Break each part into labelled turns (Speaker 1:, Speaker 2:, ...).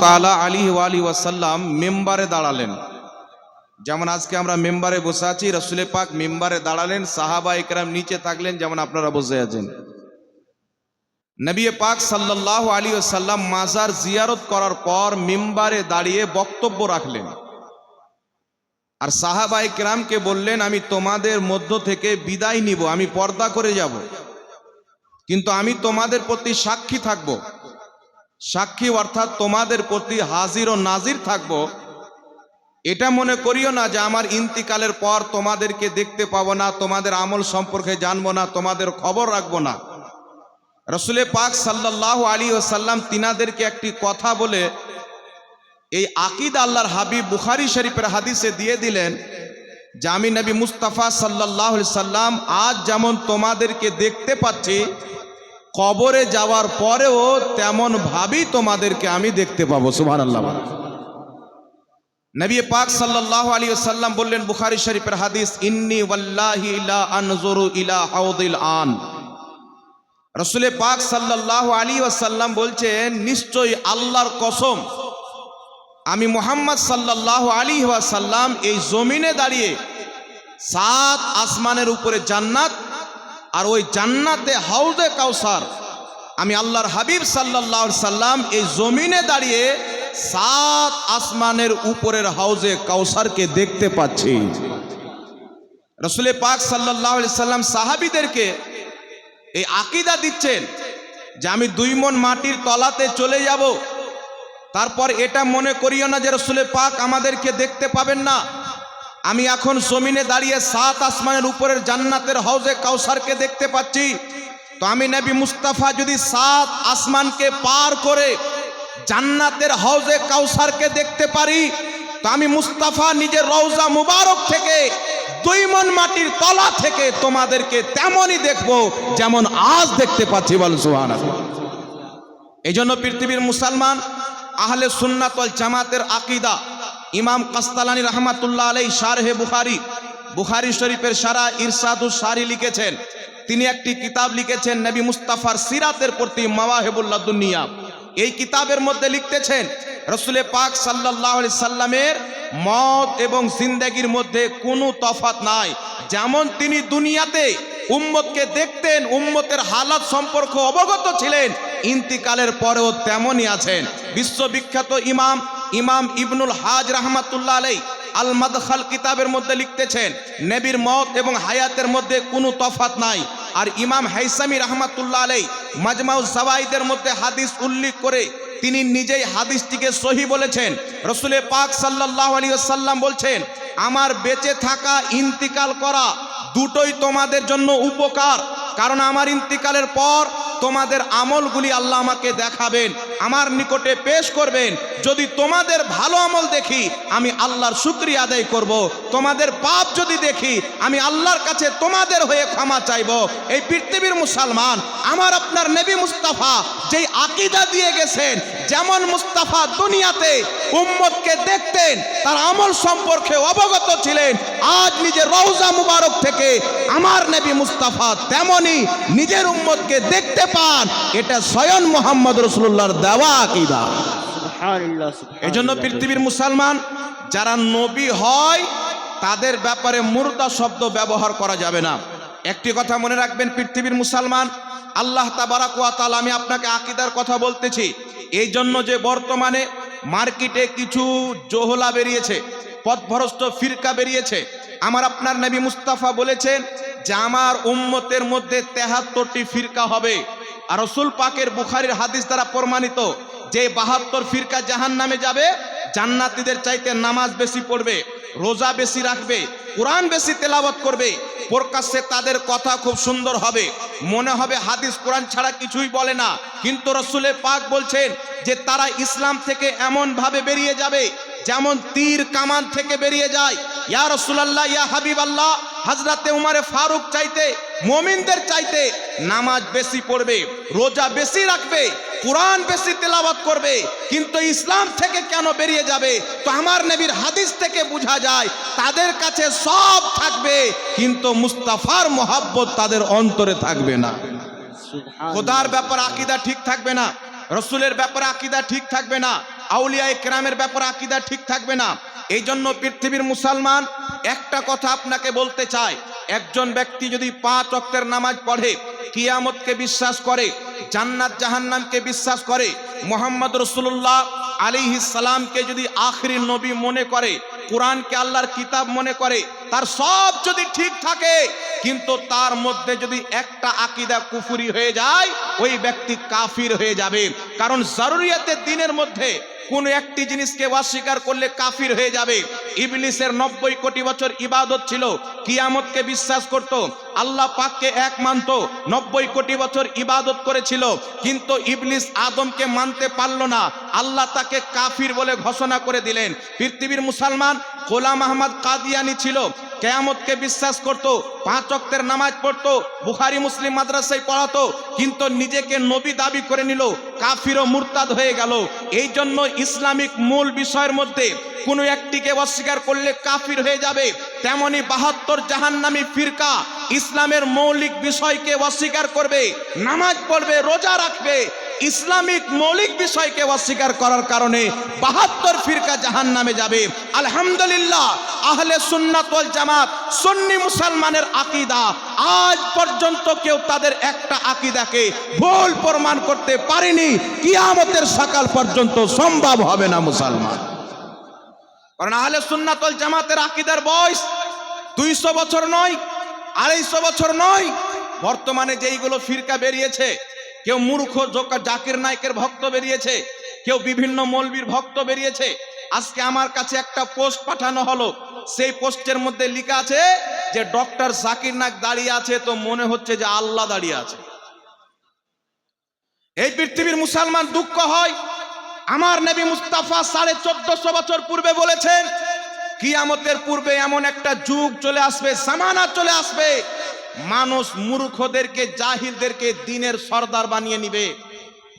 Speaker 1: তালা আলী আলী ওয়াসাল্লাম মেম্বারে দাঁড়ালেন। যেমন আজকে আমরা মেম্বারে বসে আছি রসুলে পাক মেম্বারে দাঁড়ালেন, সাহাবা একরাম নিচে থাকলেন, যেমন আপনারা বসে আছেন। নবী পাক সাল্লাল্লাহু আলী সাল্লাম মাজার জিয়ারত করার পর মেম্বারে দাঁড়িয়ে বক্তব্য রাখলেন। আর সাহাবাই কেরামকে বললেন, আমি তোমাদের মধ্য থেকে বিদায় নিব, আমি পর্দা করে যাব। কিন্তু আমি তোমাদের প্রতি সাক্ষী থাকব। সাক্ষী অর্থাৎ তোমাদের প্রতি হাজির ও নাজির থাকব। এটা মনে করিও না যে আমার ইন্তিকালের পর তোমাদেরকে দেখতে পাবো না, তোমাদের আমল সম্পর্কে জানব না, তোমাদের খবর রাখব না। রসুলে পাক সাল্লাহ আলী ওসাল্লাম তিনাদেরকে একটি কথা বলে এই আকিদ আল্লাহর হাবিব বুখারি শরীফের হাদিসে দিয়ে দিলেন যে, আমি নবী মুস্তাফা সাল্লাহ সাল্লাম আজ যেমন তোমাদেরকে দেখতে পাচ্ছি কবরে যাওয়ার পরেও তেমন ভাবি তোমাদেরকে আমি দেখতে পাবো সুবহান আল্লাহ নবী পাক সাল্লাহ আলী সাল্লাম বললেন বুখারি শরীফের হাদিস, ইন্নি ইলা আনজুরু ইলা হাউদিল আন। রসুলে পাক সাল্লাহ আলী ওয়াসাল্লাম বলছেন, নিশ্চয়ই আল্লাহর কসম, আমি মোহাম্মদ সাল্লাহ আলী ওয়াসাল্লাম এই জমিনে দাঁড়িয়ে সাত আসমানের উপরে জান্নাত আর ওই জান্নাতে হাউজে কাউসার। আমি আল্লাহর হাবিব সাল্লাহ সাল্লাম এই জমিনে দাঁড়িয়ে সাত আসমানের উপরের হাউজে কাউসারকে দেখতে পাচ্ছি। রসুলে পাক সাল্লাহ সাল্লাম সাহাবিদেরকে এই আকিদা দিচ্ছেন যে আমি দুই মন মাটির তলাতে চলে যাব। তারপর এটা মনে করিও না যে রসুলে পাক আমাদেরকে দেখতে পাবেন না। আমি এখন জমিনে দাঁড়িয়ে সাত আসমানের উপরের জান্নাতের হাউজে কাউসারকে দেখতে পাচ্ছি। তো আমি নবী মুস্তাফা যদি সাত আসমানকে পার করে জান্নাতের হাউজে কাউসারকে দেখতে পারি, তো আমি মুস্তাফা নিজের রওজা মুবারক থেকে দুই মন মাটির তলা থেকে তোমাদেরকে তেমনই দেখব যেমন আজ দেখতে পাচ্ছি বল সুহান এই জন্য পৃথিবীর মুসলমান, আহলে সুন্নাতল জামাতের আকিদা ইমাম কাস্তালানি রহমাতুল্লাহ আলাই শারহে বুখারি বুখারি শরীফের সারা ইরসাদুস সারি লিখেছেন। তিনি একটি কিতাব লিখেছেন, নবী মুস্তাফার সিরাতের প্রতি মাওয়াহেবুল্লাহ দুনিয়া। এই কিতাবের মধ্যে লিখতেছেন, রসুলে পাক সাল্লাহ সাল্লামের মত এবং জিন্দাগির মধ্যে কোনো তফাত নাই। যেমন তিনি দুনিয়াতে উম্মতকে দেখতেন, উম্মতের হালাত সম্পর্ক অবগত ছিলেন, ইন্তিকালের পরেও তেমনই আছেন। বিশ্ববিখ্যাত ইমাম ইমাম ইবনুল হাজ রহমাতুল্লাহ আলাই আল মাদখাল কিতাবের মধ্যে লিখতেছেন, নবীর মত এবং হায়াতের মধ্যে কোনো তফাত নাই। আর ইমাম হাইসামি রহমাতুল্লাহ আলাই মাজমাউ জাওয়াইদের মধ্যে হাদিস উল্লেখ করে তিনি নিজেই হাদিসটিকে সহি বলেছেন। রসুলে পাক সাল্লাহ আলী সাল্লাম বলছেন, আমার বেঁচে থাকা, ইন্তিকাল করা দুটোই তোমাদের জন্য উপকার। কারণ আমার ইন্তিকালের পর তোমাদের আমলগুলি আল্লাহ আমাকে দেখাবেন, আমার নিকটে পেশ করবেন যদি তোমাদের ভালো আমল দেখি, আমি আল্লাহর শুক্রিয়া আদায় করব। তোমাদের পাপ যদি দেখি, আমি আল্লাহর কাছে তোমাদের হয়ে ক্ষমা চাইব এই পৃথিবীর মুসলমান, আমার আপনার নেবী মুস্তাফা যেই আকিদা দিয়ে গেছেন, যেমন মুস্তাফা দুনিয়াতে উম্মতকে দেখতেন, তার আমল সম্পর্কে অবগত ছিলেন, আজ নিজের রওজা মুবারক থেকে আমার নেবী মুস্তাফা তেমনি নিজের উম্মতকে দেখতে পান এটা স্বয়ং মোহাম্মদ রসুল্লাহর দেওয়া আকিদা। এই জন্য পৃথিবীর মুসলমান যারা নবী হয় তাদের ব্যাপারে মুর্দা শব্দ ব্যবহার করা যাবে না। একটি কথা মনে রাখবেন পৃথিবীর মুসলমান আল্লাহ তাবারাকুয়াতাল আমি আপনাকে আকিদার কথা বলতেছি। এই জন্য যে বর্তমানে মার্কেটে কিছু জোহলা বেরিয়েছে পথভ্রষ্ট ফিরকা বেরিয়েছে আমার আপনার নবী মুস্তাফা বলেছেন যে আমার উম্মতের মধ্যে তেহাত্তরটি ফিরকা হবে। আর রসুল পাকের বুখারির হাদিস দ্বারা প্রমাণিত যে বাহাত্তর ফিরকা জাহান নামে যাবে, জান্নাতীদের চাইতে নামাজ বেশি পড়বে, রোজা বেশি রাখবে, কোরআন বেশি তেলাওয়াত করবে, প্রকাশ্যে তাদের কথা খুব সুন্দর হবে। মনে হবে হাদিস কোরআন ছাড়া কিছুই বলে না। কিন্তু রসুলের পাক বলছেন যে তারা ইসলাম থেকে এমন ভাবে বেরিয়ে যাবে যেমন তীর কামান থেকে বেরিয়ে যায়। ইয়া রসুলাল্লাহ ইয়া হাবিব আল্লাহ হাজরাতে উমারে ফারুক চাইতে মমিনদের চাইতে নামাজ বেশি পড়বে রোজা বেশি রাখবে কোরআন বেশি তেলাওয়াত করবে। কিন্তু ইসলাম থেকে কেন বেরিয়ে যাবে? তো আমার নবীর হাদিস থেকে বোঝা যায় তাদের কাছে সব থাকবে কিন্তু মুস্তাফার মোহাব্বত তাদের অন্তরে থাকবে না। খোদার ব্যাপার আকিদা ঠিক থাকবে না রসুলের ব্যাপারে আকিদা ঠিক থাকবে না। আউলিয়ায় কেরামের ব্যাপারে আকিদা ঠিক থাকবে না। এই জন্য পৃথিবীর মুসলমান, একটা কথা আপনাকে বলতে চাই। একজন ব্যক্তি যদি পাঁচ অক্তের নামাজ পড়ে, কিয়ামতকে বিশ্বাস করে, জান্নাত জাহান্নামকে বিশ্বাস করে, মোহাম্মদ রসুল্লাহ আলী সালামকে যদি আখরি নবী মনে করে, কোরআনকে আল্লাহর কিতাব মনে করে, তার সব যদি ঠিক থাকে, কিন্তু তার মধ্যে যদি একটা আকিদা কুফুরি হয়ে যায়, ওই ব্যক্তি কাফির হয়ে যাবে। কারণ জরুরিয়াতের দিনের মধ্যে কোন একটি জিনিসকে অস্বীকার করলে কাফির হয়ে যাবে। ইবলিসের নব্বই কোটি বছর ইবাদত ছিল, কিয়ামতকে বিশ্বাস করত। আল্লাহ পাককে এক মানত নব্বই কোটি বছর ইবাদত করেছিল, কিন্তু ইবলিস আদমকে মানতে পারল না। আল্লাহ তাকে কাফির বলে ঘোষণা করে দিলেন। পৃথিবীর মুসলমান গোলাম আহমদ কাদিয়ানি ছিল। কেয়ামতকে বিশ্বাস করত, পাঁচ অক্তের নামাজ পড়তো, বুখারি, মুসলিম মাদ্রাসায় পড়াতো, কিন্তু নিজেকে নবী দাবি করে নিল, কাফির ও মুরতাদ হয়ে গেল। এই জন্য ইসলামিক মূল বিষয়ের মধ্যে কোনো একটিকে অস্বীকার করলে কাফির হয়ে যাবে, তেমনি বাহাত্তর জাহান্নামী ফিরকা ইসলামের মৌলিক বিষয়কে অস্বীকার করবে, নামাজ পড়বে, রোজা রাখবে ইসলামিক মৌলিক বিষয়কে অস্বীকার করার কারণে বাহাত্তর ফিরকা জাহান নামে যাবে। আলহামদুলিল্লাহ, আহলে সুন্নাত ওয়াল জামাত, সুন্নি মুসলমানের আকিদা আজ পর্যন্ত কেউ তাদের একটা আকিদাকে ভুল প্রমাণ করতে পারেনি। কিয়ামতের সকাল পর্যন্ত সম্ভব হবে না মুসলমান। কারণ আহলে সুন্নাত ওয়াল জামাতের আকিদার বয়স দুইশো বছর নয়, আড়াইশো বছর নয়। বর্তমানে যেইগুলো ফিরকা বেরিয়েছে কেউ মূর্খ জাকির নায়কের ভক্ত বেরিয়েছে, কেউ বিভিন্ন মৌলবীর ভক্ত বেরিয়েছে। আজকে আমার কাছে একটা পোস্ট পাঠানো হলো। সেই পোস্টের মধ্যে লেখা আছে যে, ডক্টর জাকির নায়ক দাঁড়িয়ে আছে তো মনে হচ্ছে যে আল্লাহ দাঁড়িয়ে আছে। এই পৃথিবীর মুসলমান দুঃখ হয়। আমার নবী মুস্তাফা সাড়ে চোদ্দশো বছর পূর্বে বলেছেন, কিয়ামতের পূর্বে এমন একটা যুগ চলে আসবে সামানা চলে আসবে মানুষ মূর্খদেরকে, জাহিলদেরকে দিনের সর্দার বানিয়ে নিবে।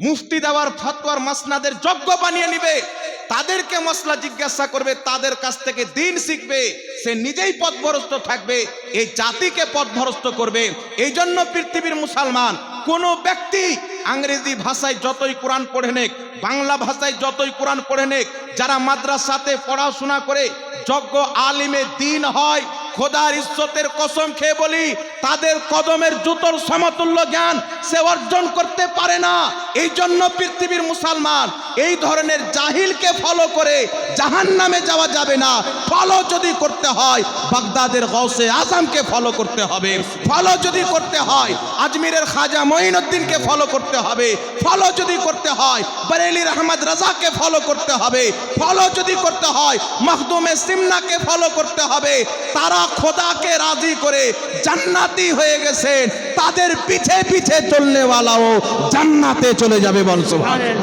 Speaker 1: মুফতি দেওয়ার ফতোয়ার মাসনাদের যজ্ঞ বানিয়ে নিবে। তাদেরকে মশলা জিজ্ঞাসা করবে, তাদের কাছ থেকে দিন শিখবে। সে নিজেই পথভরস্ত থাকবে, এই জাতিকে পথভরস্ত করবে। এই জন্য পৃথিবীর মুসলমান, কোন ব্যক্তি ইংরেজি ভাষায় যতই কোরআন পড়ে নেক, বাংলা ভাষায় যতই কোরআন পড়ে নেক, যারা মাদ্রাসাতে পড়াশোনা করে, যজ্ঞ আলিমে দিন হয়, খোদার ইজ্জতের কসম খেয়ে বলি, তাদের কদমের জুতোর সমতুল্য জ্ঞান সে অর্জন করতে পারে না। এই জন্য পৃথিবীর মুসলমান এই ধরনের জাহিলকে ফলো করে জাহান নামে যাওয়া যাবে না। ফলো যদি করতে হয়, বাগদাদের গৌসে আজমকে ফলো করতে হবে। ফলো যদি করতে হয়, আজমিরের খাজা মঈনুদ্দিনকে ফলো করতে করতে হবে। ফলো যদি করতে হয় বরেলির আহমদ রাজাকে ফলো করতে হবে। ফলো যদি করতে হয়, মখদুমে সিমনাকে ফলো করতে হবে। তারা খোদাকে রাজি করে জান্নাতি হয়ে গেছেন তাদের পিছে পিছে চলনেওয়ালাও জান্নাতে চলে যাবে,
Speaker 2: বল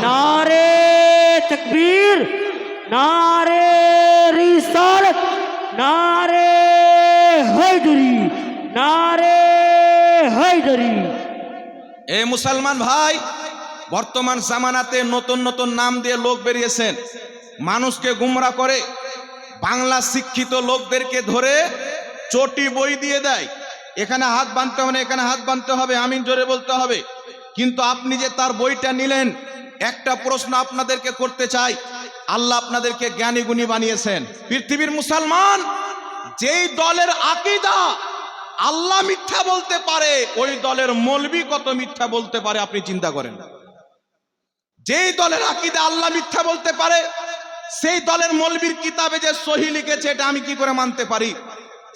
Speaker 2: নারে তকবীর, নারে রিসালত, নারে হায়দরি নারে হায়দরি।
Speaker 1: এ মুসলমান ভাই, বর্তমান জামানাতে নতুন নতুন নাম দিয়ে লোক বেরিয়েছেন। মানুষকে গুমরা করে বাংলা শিক্ষিত লোকদেরকে ধরে চটি বই দিয়ে দেয়। এখানে হাত বাঁধতে হবে এখানে হাত বাঁধতে হবে, আমিন জোরে বলতে হবে। কিন্তু আপনি যে তার বইটা নিলেন, একটা প্রশ্ন আপনাদেরকে করতে চাই। আল্লাহ আপনাদেরকে জ্ঞানী গুণী বানিয়েছেন। পৃথিবীর মুসলমান যেই দলের আকিদা আল্লাহ মিথ্যা বলতে পারে, ওই দলের মলবি কত মিথ্যা বলতে পারে আপনি চিন্তা করেন। যেই দলের আকিদা আল্লাহ মিথ্যা বলতে পারে, সেই দলের মলবির কিতাবে যে সহি লিখেছে, এটা আমি কি করে মানতে পারি?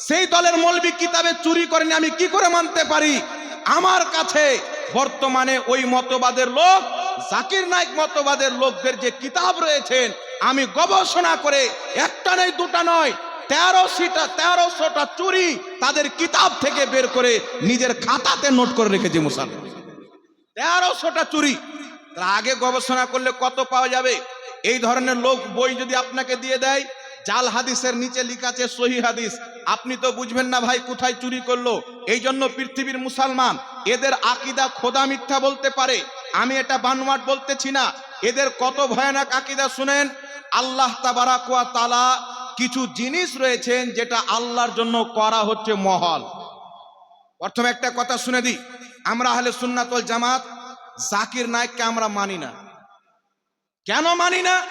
Speaker 1: সেই দলের মলবি কিতাবে চুরি করেনি, আমি কি করে মানতে পারি? আমার কাছে বর্তমানে ওই মতবাদের লোক, জাকির নায়ক মতবাদের লোকদের যে কিতাব রয়েছেন আমি গবেষণা করে, একটা নয়, দুটা নয় তেরোশিটা তেরোশোটা চুরি তাদের কিতাব থেকে বের করে নিজের খাতাতে নোট করে রেখেছে মুসলমান তেরোশোটা চুরি। তার আগে গবেষণা করলে কত পাওয়া যাবে? এই ধরনের লোক বই যদি আপনাকে দিয়ে দেয়, জাল হাদিসের নিচে লেখা আছে সহি হাদিস। আপনি তো বুঝবেন না ভাই কোথায় চুরি করল। এই জন্য পৃথিবীর মুসলমান, এদের আকিদা খোদা মিথ্যা বলতে পারে। আমি এটা বানোয়াট বলতেছি না। এদের কত ভয়ানক আকিদা শুনেন? আল্লাহ তাবারাকুয়া তালা কিছু জিনিস রয়েছেন যেটা আল্লাহর জন্য করা হচ্ছে মহল। প্রথমে একটা কথা শুনে দিই। আমরা হলে সুন্নাতল জামাত, জাকির নায়ককে আমরা মানি না। কেন মানি না?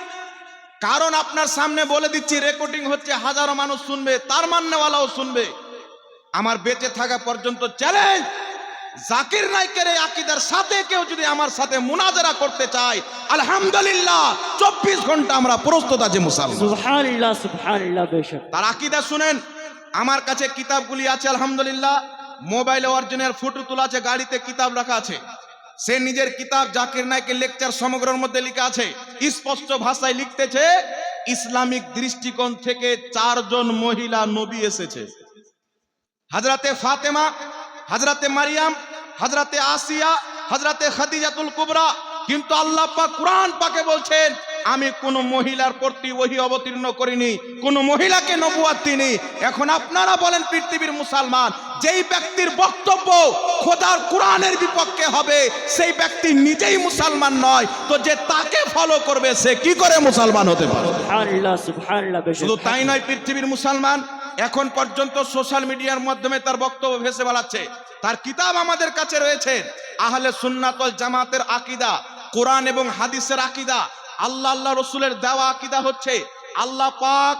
Speaker 1: কারণ আপনার সামনে বলে দিচ্ছি রেকর্ডিং হচ্ছে, হাজারো মানুষ শুনবে, তার মান্যওয়ালাও শুনবে। আমার বেঁচে থাকা পর্যন্ত চ্যালেঞ্জ জাকির নাইকের এই আকিদার সাথে কেউ যদি আমার সাথে মুনাজারা করতে চায় আলহামদুলিল্লাহ চব্বিশ ঘণ্টা আমরা প্রস্তুত আছি
Speaker 2: সুবহানাল্লাহ
Speaker 1: তার আকিদা শুনেন আমার কাছে কিতাবগুলি আছে আলহামদুলিল্লাহ মোবাইলে অরিজিনাল ফটো তোলা আছে গাড়িতে কিতাব রাখা আছে। সে নিজের কিতাব জাকির নায়কের লেকচার সমগ্রের মধ্যে লেখা আছে। স্পষ্ট ভাষায় লিখতেছে ইসলামিক দৃষ্টিকোণ থেকে চারজন মহিলা নবী এসেছে। হাজরাতে ফাতেমা হাজরাতে মারিয়াম হাজরাতে আসিয়া হাজরাতে খাদিজাতুল কুবরা কিন্তু আল্লাহ পাক কোরআন পাকে বলছেন আমি কোন মহিলার প্রতি ওহি অবতীর্ণ করিনি কোন মহিলাকে নবুয়াত তিনি এখন আপনারা বলেন পৃথিবীর মুসলমান যেই ব্যক্তির বক্তব্য খোদার কোরআনের বিপক্ষে হবে সেই ব্যক্তি নিজেই মুসলমান নয় তো যে তাকে ফলো করবে সে কি করে মুসলমান হতে পারে? শুধু তাই নয় পৃথিবীর মুসলমান এখন পর্যন্ত সোশ্যাল মিডিয়ার মাধ্যমে তার বক্তব্য ভেসে বেড়াচ্ছে। তার কিতাব আমাদের কাছে রয়েছে। আহলে সুন্নাতল জামাতের আকিদা, কোরআন এবং হাদিসের আকিদা। আল্লাহ আল্লাহ রসুলের দেওয়া আকিদা হচ্ছে, আল্লাহ পাক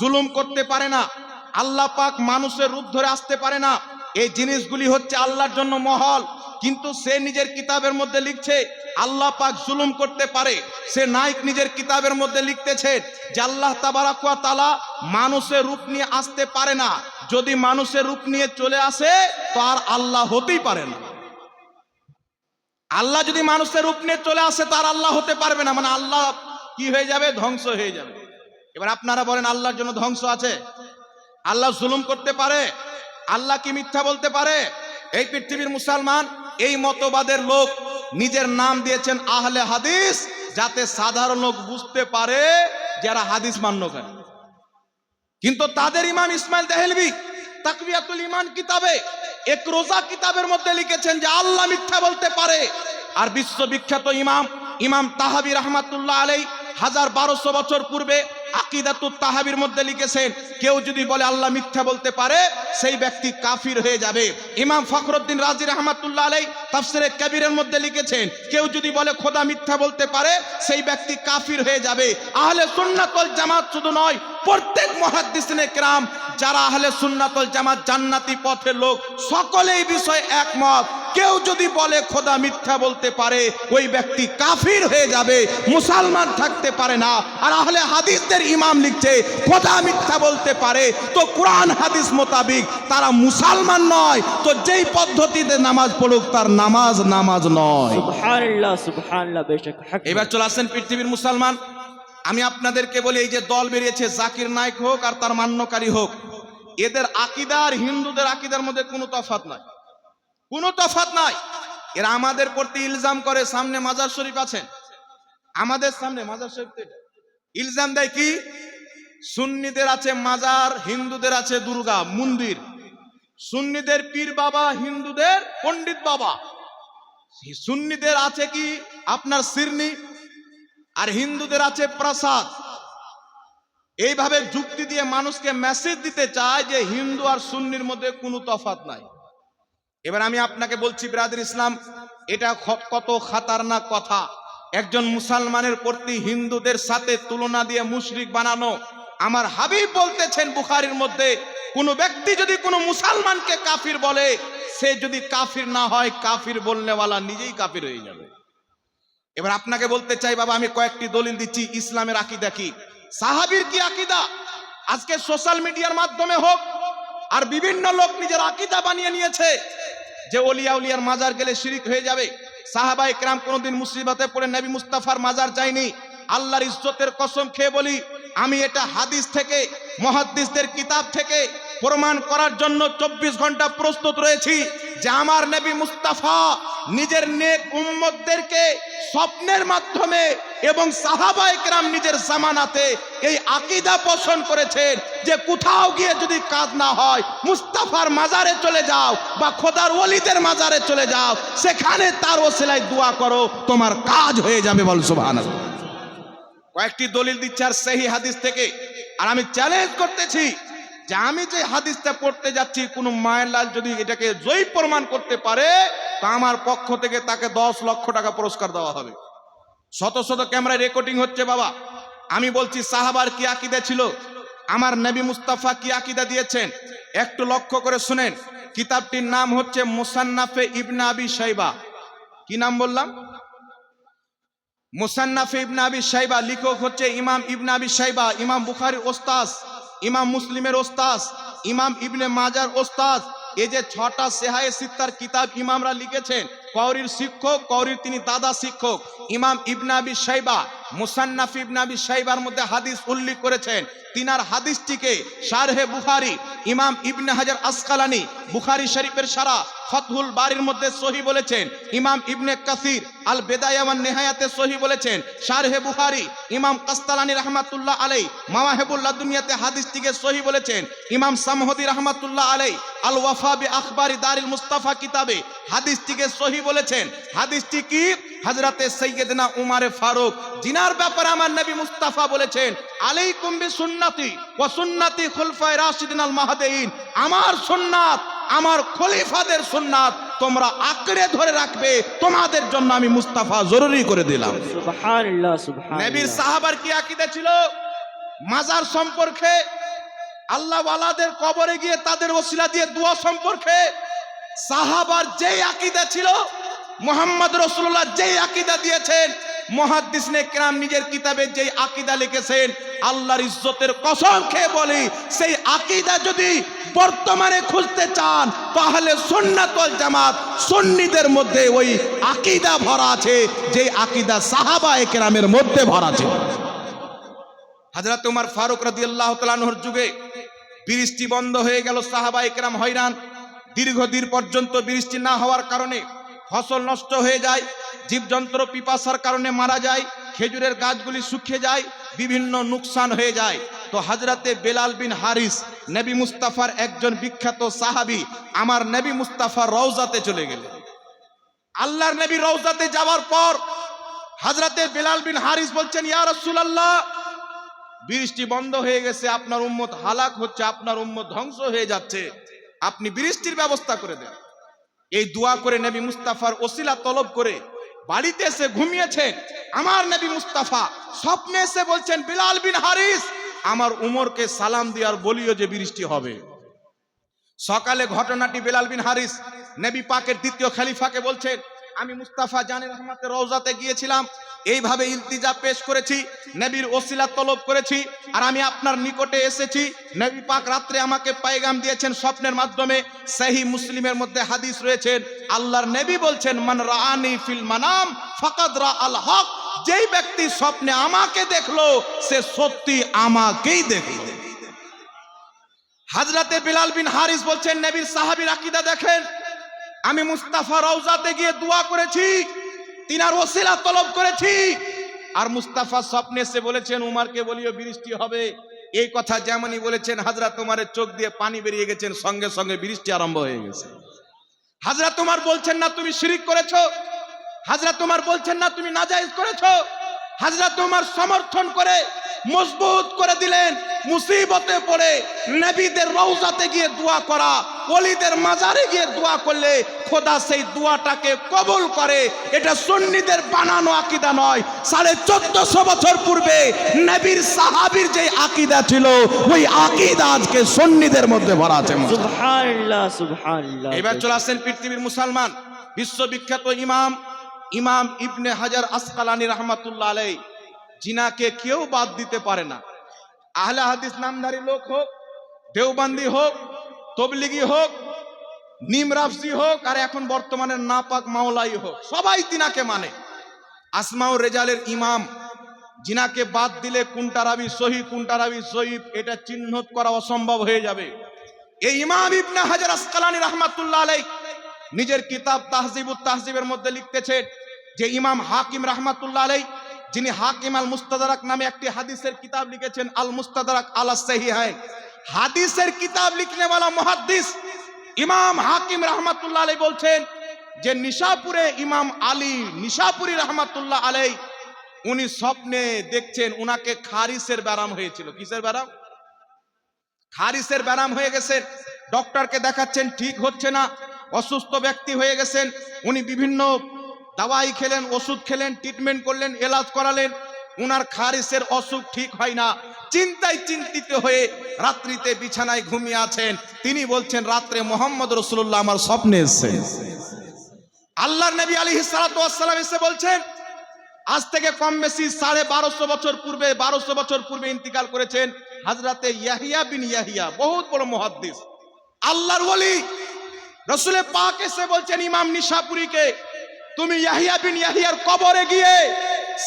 Speaker 1: জুলুম করতে পারে না, আল্লাহ পাক মানুষের রূপ ধরে আসতে পারে না। এই জিনিসগুলি হচ্ছে আল্লাহর জন্য মহল। কিন্তু সে নিজের কিতাবের মধ্যে লিখছে, আল্লাহ পাক জুলুম করতে পারে। সে নাইক নিজের কিতাবের মধ্যে লিখতেছে যে আল্লাহ তাবারাকুয়া তালা মানুষের রূপ নিয়ে আসতে পারে না। যদি মানুষের রূপ নিয়ে চলে আসে, তো আর আল্লাহ হতেই পারে না। আল্লাহ যদি মানুষের রূপ নিয়ে চলে আসে তার আল্লাহ হতে পারবে না। মানে আল্লাহ কি হয়ে যাবে? ধ্বংস হয়ে যাবে। এবার আপনারা বলেন, আল্লাহর জন্য ধ্বংস আছে? আল্লাহ জুলুম করতে পারে? আল্লাহ কি মিথ্যা বলতে পারে? এই পৃথিবীর মুসলমান এই মতবাদের লোক নিজের নাম দিয়েছেন আহলে হাদিস, যাতে সাধারণ লোক বুঝতে পারে যারা হাদিস মান্য করে কিন্তু তাদের ইমাম ইসমাইল দেহেলবি তাকবিয়াতুল ইমান কিতাবে, এক রোজা কিতাবের মধ্যে লিখেছেন যে আল্লাহ মিথ্যা বলতে পারে। আর বিশ্ববিখ্যাত ইমাম ইমাম তাহাবি রহমাতুল্লাহ আলাই হাজার বারোশো বছর পূর্বে আকিদাতুত তাহাবির মধ্যে লিখেছেন, কেউ যদি বলে আল্লাহ মিথ্যা বলতে পারে, সেই ব্যক্তি কাফির হয়ে যাবে। ইমাম ফখরুদ্দিন রাজি রহমাতুল্লাহ আলাই তাফসিরে কবিরের মধ্যে লিখেছেন, কেউ যদি বলে খোদা মিথ্যা বলতে পারে, সেই ব্যক্তি কাফির হয়ে যাবে। আহলে সুন্নাতল জামাত শুধু নয়, প্রত্যেক মহাদ্দিসিনে কেরাম যারা আহলে সুন্নাতল জামাত জান্নাতি পথের লোক, সকলেই বিষয়ে একমত। কেউ যদি বলে খোদা মিথ্যা বলতে পারে ওই ব্যক্তি কাফির হয়ে যাবে মুসলমান থাকতে পারে না। আর আহলে হাদিসদের ইমাম লিখছে খোদা মিথ্যা বলতে পারে। তো কোরআন হাদিস মোতাবিক তারা মুসলমান নয়। তো যেই পদ্ধতিতে নামাজ পড়ুক তার নামাজ নামাজ নয়। এবার চলে আসেন পৃথিবীর মুসলমান। আমি আপনাদেরকে বলি এই যে দল বেরিয়েছে জাকির নায়ক হোক আর তার মান্যকারী হোক এদের আকিদার হিন্দুদের আকিদার মধ্যে কোনো তফাৎ নাই। কোনো তফাৎ নাই। এরা আমাদের প্রতি ইলজাম করে, সামনে মাজার শরীফ আছেন আমাদের সামনে মাজার শরীফ ইলজাম দেয় কি? সুন্নিদের আছে মাজার, হিন্দুদের আছে দুর্গা, মন্দির। সুন্নিদের পীর বাবা, হিন্দুদের পণ্ডিত বাবা। সুন্নিদের আছে কি? আপনার সিরনি। আর হিন্দুদের আছে প্রসাদ। এইভাবে যুক্তি দিয়ে মানুষকে মেসেজ দিতে চায় যে হিন্দু আর সুন্নির মধ্যে কোনো তফাত নাই। এবার আমি আপনাকে বলছি, ব্রাদের ইসলাম, এটা কত খাতারনাক কথা। একজন মুসলমানের প্রতি হিন্দুদের সাথে তুলনা দিয়ে মুশরিক বানানো। আমার হাবিব বলতেছেন বুখারির মধ্যে, কোনো ব্যক্তি যদি কোনো মুসলমানকে কাফির বলে, সে যদি কাফির না হয়, কাফির বলনেওয়ালা নিজেই কাফির হয়ে যাবে। এবার আপনাকে বলতে চাই, বাবা, আমি কয়েকটি দলিল দিচ্ছি, ইসলামের আকিদা কি? সাহাবির কি আকিদা? আজকে সোশ্যাল মিডিয়ার মাধ্যমে হোক আর বিভিন্ন লোক নিজের আকিদা বানিয়ে নিয়েছে যে অলিয়া উলিয়ার মাজার গেলে শিরিক হয়ে যাবে। সাহাবাই ক্রাম কোনোদিন মুসিবতে পড়ে, নবী মুস্তাফার মাজার যায়নি। আল্লাহর ইজ্জতের কসম খেয়ে বলি, আমি এটা হাদিস থেকে, মহাদ্দিসদের কিতাব থেকে প্রমাণ করার জন্য চব্বিশ ঘণ্টা প্রস্তুত রয়েছি যে আমার নবী মুস্তাফা নিজের নেক উম্মতদেরকে স্বপ্নের মাধ্যমে এবং সাহাবা একরাম নিজের জামানাতে এই আকিদা পোষণ করেছেন যে কোথাও গিয়ে যদি কাজ না হয়, মুস্তাফার মাজারে চলে যাও বা খোদার ওলিদের মাজারে চলে যাও, সেখানে তার ওসিলায় দোয়া করো, তোমার কাজ হয়ে যাবে বল সুবহানাল্লাহ। কয়েকটি দলিল দিচ্ছে আর সেই হাদিস থেকে। আর আমি চ্যালেঞ্জ করতেছি যে আমি যে হাদিসটা পড়তে যাচ্ছি, কোনো মায়ের লাল যদি এটাকে জয়ী প্রমাণ করতে পারে, তা আমার পক্ষ থেকে তাকে দশ লক্ষ টাকা পুরস্কার দেওয়া হবে। শত শত ক্যামেরায় রেকর্ডিং হচ্ছে বাবা। আমি বলছি, সাহাবার কি আকিদা ছিল? আমার নবী মুস্তাফা কি আকিদা দিয়েছেন? একটু লক্ষ্য করে শুনেন। কিতাবটির নাম হচ্ছে মুসান্নাফে ইবনা আবি সাইবা কি নাম বললাম? মুসান্নাফে ইবনা আবি সাইবা লেখক হচ্ছে ইমাম ইবনা আবি সাইবা ইমাম বুখারীর ওস্তাজ ইমাম মুসলিমের ওস্তাজ ইমাম ইবনে মাজার ওস্তাজ এই যে ছটা সেহায়ে সিত্তার কিতাব ইমামরা লিখেছেন কৌরির শিক্ষক কৌরির তিনি দাদা শিক্ষক ইমাম ইবনাবি সাইবা মুসান্নাফ ইবনা আবি সাইবার মধ্যে হাদিস উল্লেখ করেছেন। তিনার হাদিসটিকে শারহে বুখারি, ইমাম ইবনে হাজার আসকালানি, বুখারি শরীফের সারা ফতহুল বাড়ির মধ্যে সহি বলেছেন। ইমাম ইবনে কাসির আল বেদায়ামান নেহায়াতে সহি বলেছেন। শারহে বুখারি, ইমাম কাস্তালানি রহমাতুল্লাহ আলাই মাওয়াহেবুল্লাহ দুনিয়াতে হাদিসটিকে সহি বলেছেন। ইমাম সামহদি রহমাতুল্লাহ আলাই আল ওয়াফা বি আখবারি দারিল মুস্তাফা কিতাবে হাদিসটিকে সহি বলেছেন। হাদিসটি কি? হযরতে সৈয়দনা উমারে ফারুক জিনার ব্যাপারে আমার নবী মুস্তাফা বলেছেন আলাইকুম বি সুন্নতি ওয়া সুন্নতি খুলফায়ে রাশিদিন আল মাহদিন। আমার সুন্নাত আমার খলিফাদের সুন্নাত তোমরা আঁকড়ে ধরে রাখবে তোমাদের জন্য আমি মুস্তাফা জরুরি করে দিলাম। নবীর সাহাবার কি আকীদা ছিল? মাজার সম্পর্কে আল্লাহ ওয়ালাদের কবরে গিয়ে তাদের ওসিলা দিয়ে দোয়া সম্পর্কে? সাহাবার যেই আকীদা ছিল মোহাম্মদ রসুল্লাহ যেই আকিদা দিয়েছেন মহাদ্দিসনে কেরাম নিজের কিতাবে যেই আকীদা লিখেছেন, আল্লাহর ইজ্জতের কসম খেয়ে বলি, সেই আকীদা যদি বর্তমানে খুঁজতে চান, তাহলে সুন্নাতল জামাত সুন্নিদের মধ্যে ওই আকীদা ভরা আছে যে আকীদা সাহাবা একরামের মধ্যে ভরা ছিল হাজরত উমার ফারুক রাদিয়াল্লাহু তাআলার যুগে বৃষ্টি বন্ধ হয়ে গেল, সাহাবা একরাম হয়রান। দীর্ঘদিন পর্যন্ত বৃষ্টি না হওয়ার কারণে ফসল নষ্ট হয়ে যায় জীবজন্তু পিপাসার কারণে মারা যায়, খেজুরের গাছগুলি শুকিয়ে যায়, বিভিন্ন নুকসান হয়ে যায়। তো হাজরাতে বেলাল বিন হারিস, নবী মুস্তাফার একজন বিখ্যাত সাহাবী, আমার নবী মুস্তাফার রওজাতে চলে গেলেন। আল্লাহর নবী রওজাতে যাওয়ার পর হাজরাতে বেলাল বিন হারিস বলছেন, ইয়া রাসূলুল্লাহ, বৃষ্টি বন্ধ হয়ে গেছে, আপনার উম্মত হালাক হচ্ছে, আপনার উম্মত ধ্বংস হয়ে যাচ্ছে। আপনি বৃষ্টির ব্যবস্থা করে দেন। এই দোয়া করে নবী মুস্তাফার ওসিলা তলব করে বাড়িতে এসে ঘুমিয়েছে। আমার নবী মুস্তাফা স্বপ্নে এসে বলছেন, বিলাল বিন হারিস, আমার উমরকে সালাম দেওয়ার বলিও যে বৃষ্টি হবে। সকালে ঘটনাটি বেলাল বিন হারিস, নবী পাকের দ্বিতীয় খালিফাকে বলছেন আমি মুস্তাফা জানের রহমাতের রওজাতে গিয়েছিলাম। এইভাবে ইলতিজা পেশ করেছি, নবীর ওসিলা তলব করেছি, আর আমি আপনার নিকটে এসেছি। নবী পাক রাত্রে আমাকে পায়গাম দিয়েছেন স্বপ্নের মাধ্যমে। সহি মুসলিমের মধ্যে হাদিস রয়েছেন আল্লাহর নবী বলছেন, মান রাআনি ফিল মানাম ফাকাদ রা আল হক। যেই ব্যক্তি স্বপ্নে আমাকে দেখল, সে সত্যি আমাকেই দেখল। হাজরাতে বিলাল বিন হারিস বলছেন, নবীর সাহাবীর আকীদা দেখেন আমি মুস্তাফা রওজাতে গিয়ে দোয়া করেছি, তিনার ওসিলা তলব করেছি, আর মুস্তাফা স্বপ্নে সে বলেছেন, উমারকে বলিও বৃষ্টি হবে। এই কথা যেমনই বলেছেন হাজরা তোমারের চোখ দিয়ে পানি বেরিয়ে গেছেন সঙ্গে সঙ্গে বৃষ্টি আরম্ভ হয়ে গেছে। হাজরা তোমার বলছেন না, তুমি শিরিক করেছ। হাজরা তোমার বলছেন না, তুমি নাজাইজ করেছ। হাজরা তোমার সমর্থন করে মজবুত করে দিলেন। মুসিবতে পড়ে নবীদের রওজাতে গিয়ে দোয়া করা ওলিদের মাজারে গিয়ে দোয়া করলে খোদা সেই দোয়াটাকে কবুল করে। এটা সুন্নিদের বানানো আকিদা নয়। সাড়ে চোদ্দশো বছর পূর্বে নবীর সাহাবির যে আকিদা ছিল ওই আকিদা আজকে সুন্নিদের মধ্যে ভরা আছে। এবার চলে আসেন পৃথিবীর মুসলমান বিশ্ববিখ্যাত ইমাম ইমাম ইবনে হাজার আসকালানি রহমাতুল্লাহ আলাই জিনাকে কেউ বাদ দিতে পারে না। আহলে হাদিস নামধারী লোক হোক, দেওবান্দি হোক, তবলিগি হোক, নিমরাফসি হোক, আর এখন বর্তমানে নাপাক মাওলাই হোক, সবাই তিনাকে মানে। আসমাউ রেজালের ইমাম, জিনাকে বাদ দিলে কোনটা রাবি সহি, কোনটা রাবি সহিব এটা চিহ্নিত করা অসম্ভব হয়ে যাবে। এই ইমাম ইবনে হাজার আসকালানি রহমাতুল্লাহ আলাই নিজের কিতাব তাহজিবুত তাহজিবের মধ্যে লিখতেছেন যে ইমাম হাকিম রহমাতুল্লাহ আলাই যিনি হাকিম আল মুস্তাদারাক নামে একটি হাদিসের কিতাব লিখেছেন আল মুস্তাদারাক আলা সাহিহাইন হাদিসের কিতাব লিখনে वाला মুহাদ্দিস, ইমাম হাকিম রহমাতুল্লাহ আলাই বলছেন যে নিশাপুরে ইমাম আলী নিশাপুরি রহমাতুল্লাহ আলাই উনি স্বপ্নে দেখছেন উনাকে খারিসের ব্যারাম হয়েছিল। কিসের ব্যারাম? খারিসের ব্যারাম হয়ে গেছেন। ডক্টরকে দেখাচ্ছেন, ঠিক হচ্ছে না। অসুস্থ ব্যক্তি হয়ে গেছেন। উনি বিভিন্ন দাওয়াই খেলেন, ওষুধ খেলেন ট্রিটমেন্ট করলেন, এলাজ করালেন, উনার খারিসের অসুখ ঠিক হয় না। চিন্তায় চিন্তিত হয়ে রাত্রিতে বিছানায় ঘুমিয়ে আছেন। তিনি বলছেন, রাত্রে মোহাম্মদ রসুল্লাহ আমার স্বপ্নে এসেছেন আল্লাহর নবী আলী সালাম এসে বলছেন, আজ থেকে কম বেশি সাড়ে বারোশো বছর পূর্বে, বারোশো বছর পূর্বে ইন্তিকাল করেছেন হাজরাতে ইয়াহিয়া বিন ইয়াহিয়া, বহুত বড় মহাদ্দিস। আল্লাহর ওলি রসুলে পাক এসে বলছেন, ইমাম নিশাপুরীকে তুমি ইয়াহিয়া বিন ইয়াহিয়ার কবরে গিয়ে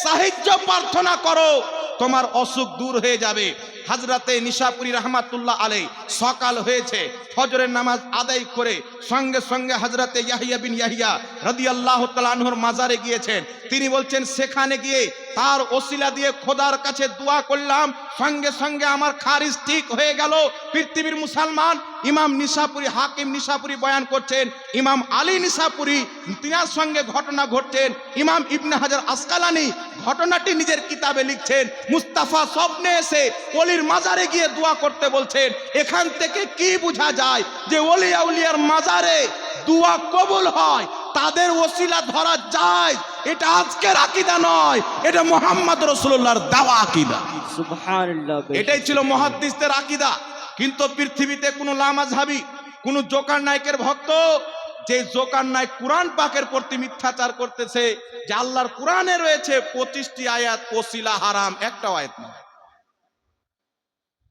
Speaker 1: সাহায্য প্রার্থনা করো তোমার অসুখ দূর হয়ে যাবে। হাজরাতে নিশাপুরি রহমাতুল্লাহ আলাই সকাল হয়েছে, ফজরের নামাজ আদায় করে সঙ্গে সঙ্গে হাজরাতে ইয়াহিয়া বিন ইয়াহিয়া রদি আল্লাহ তালানহর মাজারে গিয়েছেন। তিনি বলছেন, সেখানে গিয়ে তার ওসিলা দিয়ে খোদার কাছে দোয়া করলাম। সঙ্গে সঙ্গে আমার খারিজ ঠিক হয়ে গেল। পৃথিবীর মুসলমান ইমাম নিশাপুরি, হাকিম নিশাপুরি বয়ান করছেন, ইমাম আলী নিশাপুরি, তিনার সঙ্গে ঘটনা ঘটছেন। ইমাম ইবনে হাজার আসকালানি ঘটনাটি নিজের কিতাবে লিখছেন, মুস্তাফা স্বপ্নে এসে অলির মাজারে গিয়ে দোয়া করতে বলছেন এখান থেকে কি বোঝা যায় যে অলি আউলিয়ার মাজারে দোয়া কবুল হয়? তাদের ওসিলা ধরা যায়। এটা আজকের আকিদা নয় এটা মোহাম্মদ রসুল্লাহর দাওয়া আকিদা। এটাই ছিল মহাদ্দিসদের আকিদা। কিন্তু পৃথিবীতে কোনো লামাজহাবি কোনো জোকার নায়কের ভক্ত যে জোকার নায়ক কোরআন পাকের প্রতি মিথ্যাচার করতেছে যে আল্লাহর কোরআনে রয়েছে পঁচিশটি আয়াত ওসিলা হারাম একটাও আয়াত না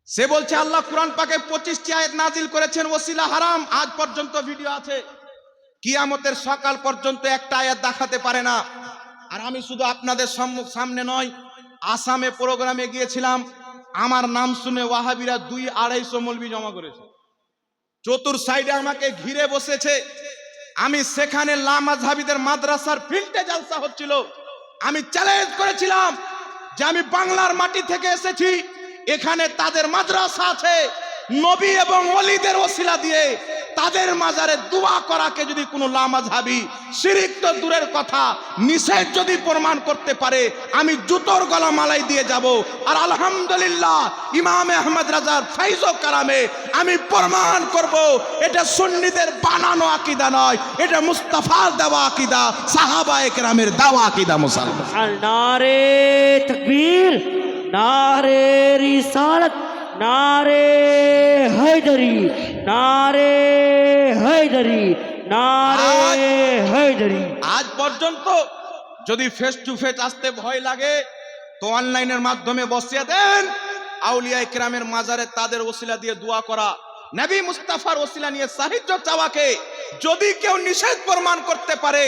Speaker 1: সে বলছে, আল্লাহ কোরআন পাকে পঁচিশটি আয়াত নাজিল করেছেন, ওসিলা হারাম, আজ পর্যন্ত ভিডিও আছে। কিয়ামতের সকাল পর্যন্ত একটা আয়াত দেখাতে পারে না। আর আমি শুধু আপনাদের সম্মুখ সামনে নয়, আসামে প্রোগ্রামে গিয়েছিলাম, আমার নাম শুনে ওয়াহাবিরা দুই আড়াইশো মলবি জমা করেছে। চতুর সাইডে আমাকে ঘিরে বসেছে। আমি সেখানে লামাজহাবিদের মাদ্রাসার ফিল্ডে জালসা হচ্ছিল। আমি চ্যালেঞ্জ করেছিলাম যে আমি বাংলার মাটি থেকে এসেছি। এখানে তাদের মাদ্রাসা আছে। নবী এবং অলিদের ওসিলা দিয়ে তাদের মাজারে দোয়া করাকে যদি কোনো লামাজহাবি শিরিক তো দূরের কথা, নিষেধ যদি প্রমাণ করতে পারে, আমি জুতোর গলা মালাই দিয়ে যাব। আর আলহামদুলিল্লাহ, ইমাম আহমদ রাজার ফাইজ কারামে আমি প্রমাণ করব, এটা সুন্নিদের বানানো আকিদা নয়, এটা মুস্তাফার দেওয়া আকিদা সাহাবা একরামের দেওয়া আকিদা মুসলমান।
Speaker 2: নারে রিসালত নারে হায়দারি নারে হায়দারি নারে হায়দারি।
Speaker 1: আজ পর্যন্ত যদি ফেস টু ফেস আসতে ভয় লাগে তো অনলাইনের মাধ্যমে বসিয়ে দেন। আউলিয়া ইকরামের মাজারে তাদের ওসিলা দিয়ে দোয়া করা। নবী মুস্তাফার ওসিলা নিয়ে সাহিত্য চাওয়াকে যদি কেউ নিষেধ প্রমাণ করতে পারে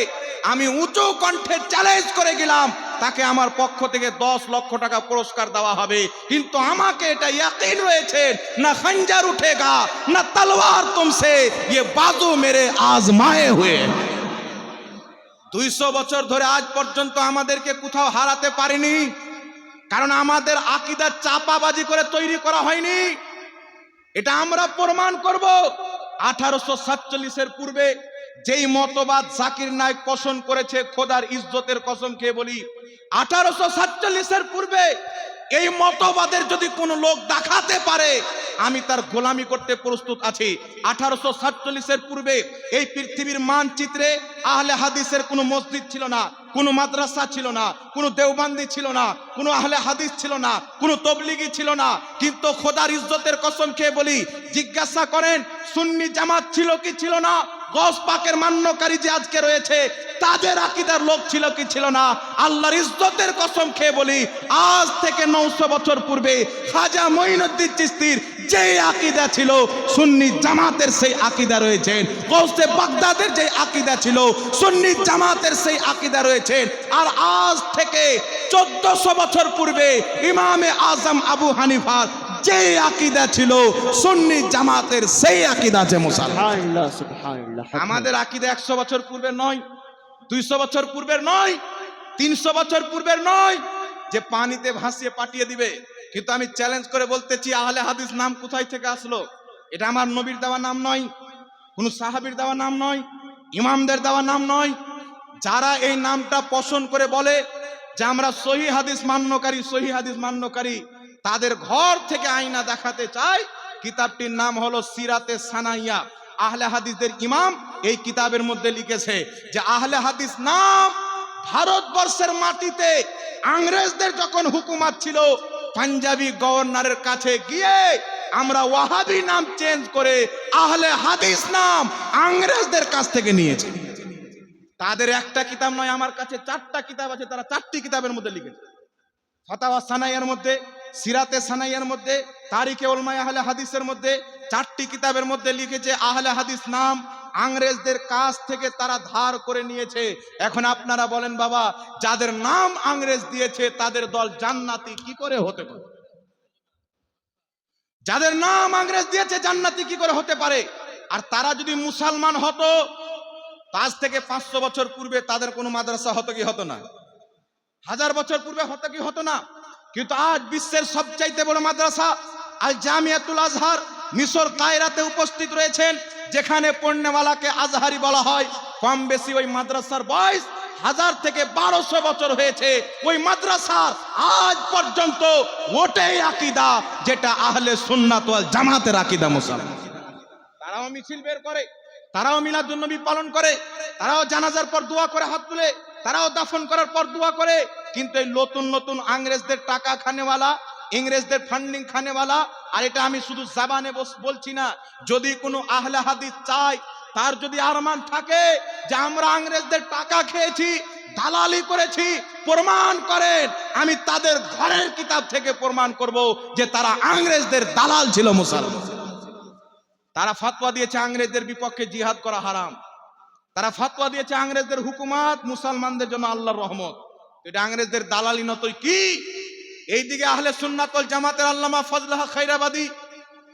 Speaker 1: আমি উঁচু কণ্ঠে চ্যালেঞ্জ করে গেলাম। তাকে আমার পক্ষ থেকে দশ লক্ষ টাকা পুরস্কার দেওয়া হবে। কিন্তু আমাকে এটা ইয়াকিন রয়েছে, না খঞ্জার উঠেগা, না তলোয়ার তুমসে ইয়ে বাজু মেরে আজমায়ে হয়ে। দুইশো বছর ধরে আজ পর্যন্ত আমাদেরকে কোথাও হারাতে পারেনি, কারণ আমাদের আকিদার চাপাবাজি করে তৈরি করা হয়নি। এটা আমরা প্রমাণ করব। আঠারোশো সাতচল্লিশের পূর্বে যেই মতবাদ জাকির নায়ক পোষণ করেছে, খোদার ইজ্জতের কসম খেয়ে বলি আঠারোশো সাতচল্লিশের পূর্বে এই মতবাদের যদি কোনো লোক দেখাতে পারে, আমি তার গোলামি করতে প্রস্তুত আছি। আঠারোশো সাতচল্লিশের পূর্বে এই পৃথিবীর মানচিত্রে আহলে হাদিসের কোনো মসজিদ ছিল না, কোনো মাদ্রাসা ছিল না, কোনো দেওবান্দি ছিল না, কোনো আহলে হাদিস ছিল না, কোনো তবলিগি ছিল না। কিন্তু খোদার ইজ্জতের কসম খেয়ে বলি, জিজ্ঞাসা করেন, সুন্নি জামাত ছিল কি ছিল না? গস পাকের মান্যকারী যে আজকে রয়েছে, তাদের আকিদার লোক ছিল কি ছিল না? আল্লাহর ইজ্জতের কসম খেয়ে বলি, আজ থেকে নৌশো বছর পূর্বে খাজা মঈনুদ্দিন চিস্তির যে আকিদা ছিল, সুন্নি জামাতের সেই আকিদা রয়েছেন গৌসে বাগদাদের যে আকিদা ছিল, সুন্নি জামাতের সেই আকিদা রয়েছেন আর আজ থেকে চোদ্দশো বছর পূর্বে ইমামে আজম আবু হানিফার যে আকিদা ছিল সুন্নি জামাতের সেই আকিদা আছে মুসালমান আমাদের আকিদা একশো বছর পূর্বের নয় দুইশো বছর পূর্বের নয় তিনশো বছর পূর্বের নয় যে পানিতে ভাসিয়ে পাঠিয়ে দিবে। কিন্তু আমি চ্যালেঞ্জ করে বলতেছি আহলে হাদিস নাম কোথায় থেকে আসলো? এটা আমার নবীর দেওয়া নাম নয় কোনো সাহাবীর দেওয়া নাম নয় ইমামদের দেওয়া নাম নয়। যারা এই নামটা পছন্দ করে বলে যে আমরা সহি হাদিস মান্যকারী সহি হাদিস মান্যকারী তাদের ঘর থেকে আয়না দেখাতে চায়। কিতাবটির নাম হলো সিরাতে সানাইয়া। আহলে হাদিসদের ইমাম এই কিতাবের মধ্যে লিখেছে যে, আহলে হাদিস নাম ভারতবর্ষের মাটিতে আংরেজদের যখন হুকুমাত ছিল, পাঞ্জাবি গভর্নরের কাছে গিয়ে আমরা ওয়াহাবি নাম চেঞ্জ করে আহলে হাদিস নাম আংরেজদের কাছ থেকে নিয়েছি। তাদের একটা কিতাব নয়, আমার কাছে চারটা কিতাব আছে, তারা চারটি কিতাবের মধ্যে লিখেছে। ফতাওয়া সানাইয়ের মধ্যে সিরাতে সানাইয়ের মধ্যে, তারিখে ওলমাই আহলে হাদিসের মধ্যে চারটি কিতাবের মধ্যে লিখেছে, আহলে হাদিস নাম ইংরেজদের কাছ থেকে তারা ধার করে নিয়েছে। এখন আপনারা বলেন, বাবা, যাদের নাম ইংরেজ দিয়েছে, তাদের দল জান্নাতি কি করে হতে পারে? যাদের নাম ইংরেজ দিয়েছে, জান্নাতি কি করে হতে পারে? আর তারা যদি মুসলমান হতো পাঁচ থেকে পাঁচশো বছর পূর্বে তাদের কোনো মাদ্রাসা হতো কি হতো না? হাজার বছর পূর্বে হতো কি হতো না? কিন্তু আজ বিশ্বের সবচাইতে বড় মাদ্রাসা আল জামিয়াতুল আজহার মিশর কায়রাতে উপস্থিত রয়েছেন, যেখানে পণ্যওয়ালাকে আজহারি বলা হয়। কম বেশি ওই মাদ্রাসার বয়স হাজার থেকে বারোশো বছর হয়েছে। ওই মাদ্রাসার আজ পর্যন্ত ওটাই আকিদা যেটা আহলে সুন্নাত ওয়াল জামাতের আকিদা মুসলমান তারাও মিছিল বের করে, তারাও মিলাদুন্নবী পালন করে, তারাও জানাজার পর দোয়া করে হাত তুলে, তারাও দাফন করার পর দোয়া করে কিন্তু এই নতুন নতুন আংরেজদের টাকা খানেওয়ালা, ইংরেজদের ফান্ডিং খানেওয়ালা, আর এটা আমি শুধু জাবানে বলছি না, যদি কোনো আহলে হাদিস চায়, তার যদি আরমান থাকে যে আমরা আংরেজদের টাকা খেয়েছি, দালালি করেছি, প্রমাণ করেন, আমি তাদের ঘরের কিতাব থেকে প্রমাণ করব যে তারা আংরেজদের দালাল ছিল মুসলমান। তারা ফাতোয়া দিয়েছে ইংরেজদের বিপক্ষে জিহাদ করা হারাম। তারা ফাতোয়া দিয়েছে ইংরেজদের হুকুমাত মুসলমানদের জন্য আল্লাহর রহমত। এটা ইংরেজদের দালালি নতই কি? এইদিকে আহলে সুন্নাতল জামাতের আল্লামা ফজলাহ খৈরাবাদী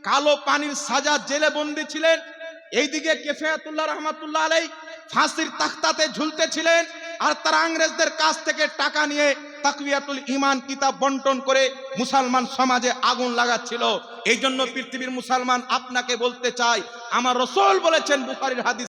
Speaker 1: কালো পানির সাজা জেলে বন্দি ছিলেন, এইদিকে কেফায়াতুল্লাহ রহমাতুল্লাহ আলাই ফাঁসির তাখতাতে ঝুলতেছিলেন, আর তারা ইংরেজদের কাছ থেকে টাকা নিয়ে তাকবিয়াতুল ইমান কিতাব বন্টন করে মুসলমান সমাজে আগুন লাগাচ্ছিল। এই জন্য পৃথিবীর মুসলমান আপনাকে বলতে চাই আমার রসুল বলেছেন বুখারীর হাদিস